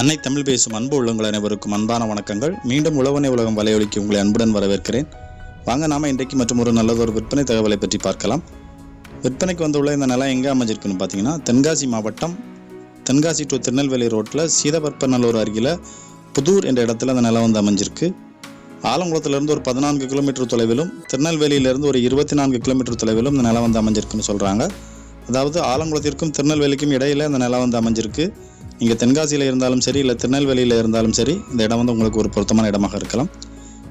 அன்னை தமிழ் பேசும் அன்பு உள்ளங்கள் அனைவருக்கும் அன்பான வணக்கங்கள். மீண்டும் உழவனை உலகம் வலையொலிக்கு உங்களை அன்புடன் வரவேற்கிறேன். வாங்க நாம இன்றைக்கு மற்றும் ஒரு நல்லதொரு விற்பனை தகவலை பற்றி பார்க்கலாம். விற்பனைக்கு வந்துள்ள இந்த நிலம் எங்கே அமைஞ்சிருக்குன்னு பார்த்தீங்கன்னா தென்காசி மாவட்டம் தென்காசி டு திருநெல்வேலி ரோட்டில் சீதபற்பநல்லூர் அருகில் புதூர் என்ற இடத்துல அந்த நிலம் வந்து அமைஞ்சிருக்கு. ஆலங்குளத்திலிருந்து ஒரு பதினான்கு கிலோமீட்டர் தொலைவிலும் திருநெல்வேலியிலிருந்து ஒரு இருபத்தி நான்கு கிலோமீட்டர் தொலைவிலும் இந்த நிலம் வந்து அமைஞ்சிருக்குன்னு சொல்கிறாங்க அதாவது ஆலங்குளத்திற்கும் திருநெல்வேலிக்கும் இடையில இந்த நிலம் வந்து அமைஞ்சிருக்கு. நீங்கள் தென்காசியில் இருந்தாலும் சரி இல்லை திருநெல்வேலியில் இருந்தாலும் சரி இந்த இடம் வந்து உங்களுக்கு ஒரு பொருத்தமான இடமாக இருக்கலாம்.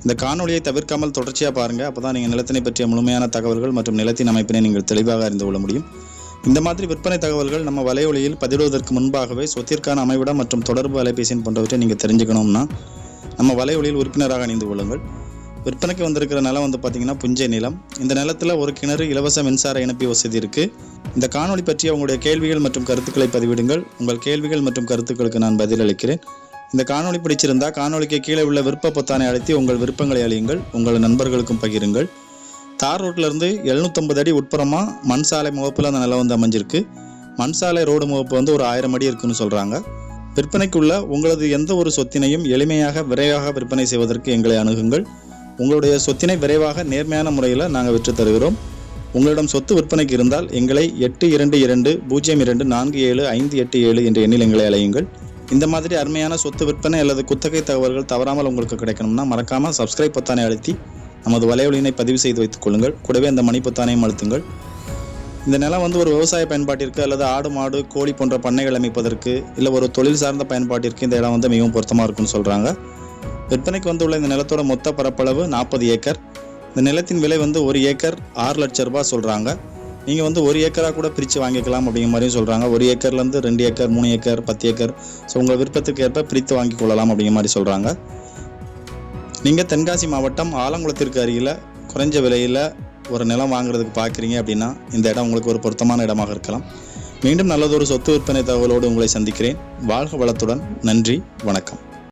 இந்த காணொலியை தவிர்க்காமல் தொடர்ச்சியாக பாருங்கள் அப்போ தான் நீங்கள் நிலத்தினை பற்றிய முழுமையான தகவல்கள் மற்றும் நிலத்தின் அமைப்பினை நீங்கள் தெளிவாக அறிந்து கொள்ள முடியும். இந்த மாதிரி விற்பனை தகவல்கள் நம்ம வலையொலியில் பதிவிடுவதற்கு முன்பாகவே சொத்திற்கான அமைவிடம் மற்றும் தொடர்பு அலைபேசியின் போன்றவற்றை நீங்கள் தெரிஞ்சுக்கணும்னா நம்ம வலையொலியில் உறுப்பினராக அணிந்து கொள்ளுங்கள். விற்பனைக்கு வந்திருக்கிற நிலம் வந்து பார்த்தீங்கன்னா புஞ்சை நிலம். இந்த நிலத்தில் ஒரு கிணறு இலவச மின்சார இணைப்பு வசதி இருக்குது இந்த காணொளி பற்றிய உங்களுடைய கேள்விகள் மற்றும் கருத்துக்களை பதிவிடுங்கள். உங்கள் கேள்விகள் மற்றும் கருத்துக்களுக்கு நான் பதிலளிக்கிறேன் இந்த காணொளி பிடிச்சிருந்தா காணொளிக்கு கீழே உள்ள விருப்ப பொத்தானை அழுத்தி உங்கள் விருப்பங்களை அழியுங்கள். உங்கள் நண்பர்களுக்கும் பகிருங்கள். தார் ரோட்லேருந்து எழுநூற்றம்பது எழுநூத்தம்பது அடி உட்புறமாக மண் சாலை முகப்பில் அந்த நிலம் வந்து அமைஞ்சிருக்கு. மண் சாலை ரோடு முகப்பு வந்து ஒரு ஆயிரம் அடி இருக்குன்னு சொல்கிறாங்க விற்பனைக்குள்ள உங்களது எந்த ஒரு சொத்தினையும் எளிமையாக விரைவாக விற்பனை செய்வதற்கு எங்களை அணுகுங்கள். உங்களுடைய சொத்தினை விரைவாக நேர்மையான முறையில் நாங்கள் விற்று தருகிறோம். உங்களிடம் சொத்து விற்பனைக்கு இருந்தால் எங்களை எட்டு இரண்டு இரண்டு பூஜ்ஜியம் இரண்டு நான்கு ஏழு ஐந்து எட்டு ஏழு என்ற எண்ணில் எங்களை அழையுங்கள். இந்த மாதிரி அருமையான சொத்து விற்பனை அல்லது குத்தகை தகவல்கள் தவறாமல் உங்களுக்கு கிடைக்கணும்னா மறக்காமல் சப்ஸ்கிரைப் பொத்தானை அழுத்தி நமது வலையொலியினை பதிவு செய்து வைத்துக் கொள்ளுங்கள். கூடவே அந்த மணி பொத்தானையும் அழுத்துங்கள். இந்த நிலம் வந்து ஒரு விவசாய பயன்பாட்டிற்கு அல்லது ஆடு மாடு கோழி போன்ற பண்ணைகள் அமைப்பதற்கு இல்லை ஒரு தொழில் சார்ந்த பயன்பாட்டிற்கு இந்த இடம் வந்து மிகவும் பொருத்தமாக இருக்கும்னு சொல்கிறாங்க விற்பனைக்கு வந்துள்ள இந்த நிலத்தோட மொத்த பரப்பளவு நாற்பது ஏக்கர். இந்த நிலத்தின் விலை வந்து ஒரு ஏக்கர் ஆறு லட்ச ரூபாய் சொல்கிறாங்க நீங்கள் வந்து ஒரு ஏக்கராக கூட பிரித்து வாங்கிக்கலாம் அப்படிங்கிற மாதிரியும் சொல்கிறாங்க ஒரு ஏக்கர்லேருந்து ரெண்டு ஏக்கர் மூணு ஏக்கர் பத்து ஏக்கர். ஸோ உங்கள் விருப்பத்துக்கு ஏற்ப பிரித்து வாங்கி கொள்ளலாம் அப்படிங்கிற மாதிரி சொல்கிறாங்க நீங்கள் தென்காசி மாவட்டம் ஆலங்குளத்திற்கு அருகில் குறைஞ்ச விலையில் ஒரு நிலம் வாங்குறதுக்கு பார்க்குறீங்க அப்படின்னா இந்த இடம் உங்களுக்கு ஒரு பொருத்தமான இடமாக இருக்கலாம். மீண்டும் நல்லதொரு சொத்து விற்பனை தகவலோடு உங்களை சந்திக்கிறேன். வாழ்க வளத்துடன். நன்றி. வணக்கம்.